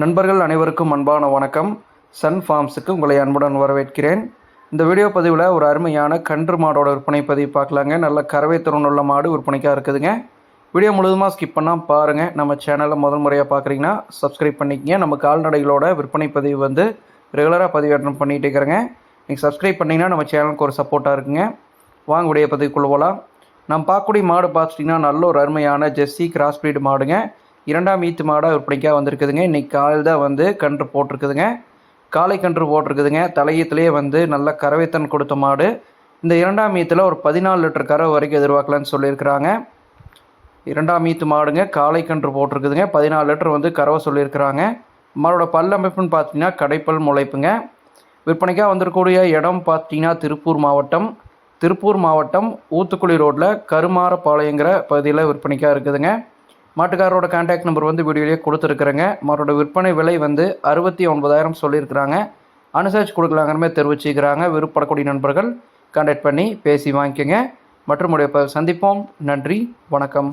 நண்பர்கள் அனைவருக்கும் அன்பான வணக்கம். சன் ஃபார்ம்ஸுக்கு உங்களை அன்புடன் வரவேற்கிறேன். இந்த வீடியோ பதிவில் ஒரு அருமையான கன்று மாடோட விற்பனை பதிவு பார்க்கலாங்க. நல்ல கறவை திறன் உள்ள மாடு விற்பனைக்காக இருக்குதுங்க. வீடியோ முழுதுமாக ஸ்கிப் பண்ணால் பாருங்கள் நம்ம சேனலில் முதல் முறையாக பார்க்குறீங்கன்னா சப்ஸ்கிரைப் பண்ணிக்கங்க. நம்ம கால்நடைகளோட விற்பனை பதிவு வந்து ரெகுலராக பதிவேற்றம் பண்ணிகிட்டு இருக்கிறேங்க. நீங்கள் சப்ஸ்கிரைப் பண்ணிங்கன்னா நம்ம சேனலுக்கு ஒரு சப்போர்ட்டாக இருக்குங்க. வாங்க வீடியோ பதிவுக்குள்ள போகலாம் நம்ம பார்க்கக்கூடிய மாடு பார்த்துட்டிங்கன்னா நல்ல ஒரு அருமையான ஜெஸ்ஸி கிராஸ் பிரீடு மாடுங்க. இரண்டாம் ஈத்து மாடாக விற்பனைக்காக வந்திருக்குதுங்க. இன்றைக்கி காலையில் தான் வந்து கன்று போட்டிருக்குதுங்க. காலை கன்று போட்டிருக்குதுங்க. தலையத்துலேயே வந்து நல்ல கறவைத்தன் கொடுத்த மாடு. இந்த இரண்டாம் ஈத்தில் ஒரு பதினாலு லிட்டர் கறவை வரைக்கும் எதிர்பார்க்கலான்னு சொல்லியிருக்கிறாங்க. இரண்டாம் ஈத்து மாடுங்க காலை கன்று போட்டிருக்குதுங்க. பதினாலு லிட்டர் வந்து கறவை சொல்லியிருக்கிறாங்க. மாடோட பல் அமைப்புன்னு பார்த்தீங்கன்னா கடைப்பல் முளைப்புங்க. விற்பனைக்காக வந்திருக்கக்கூடிய இடம் பார்த்தீங்கன்னா திருப்பூர் மாவட்டம். திருப்பூர் மாவட்டம் ஊத்துக்குழி ரோட்டில் கருமாரப்பாளையங்கிற பகுதியில் விற்பனைக்காக இருக்குதுங்க. மாட்டுக்காரரோட கான்டாக்ட் நம்பர் வந்து வீடியோலேயே கொடுத்துருக்குறேங்க. மாட்டோட விற்பனை விலை வந்து அறுபத்தி ஒன்பதாயிரம் சொல்லியிருக்கிறாங்க. அனுசரிச்சு கொடுக்கலாங்கிறமே தெரிவிச்சுக்கிறாங்க. விருப்பப்படக்கூடிய நண்பர்கள் கான்டாக்ட் பண்ணி பேசி வாங்கிக்கோங்க. மற்றும் உடைய சந்திப்போம். நன்றி. வணக்கம்.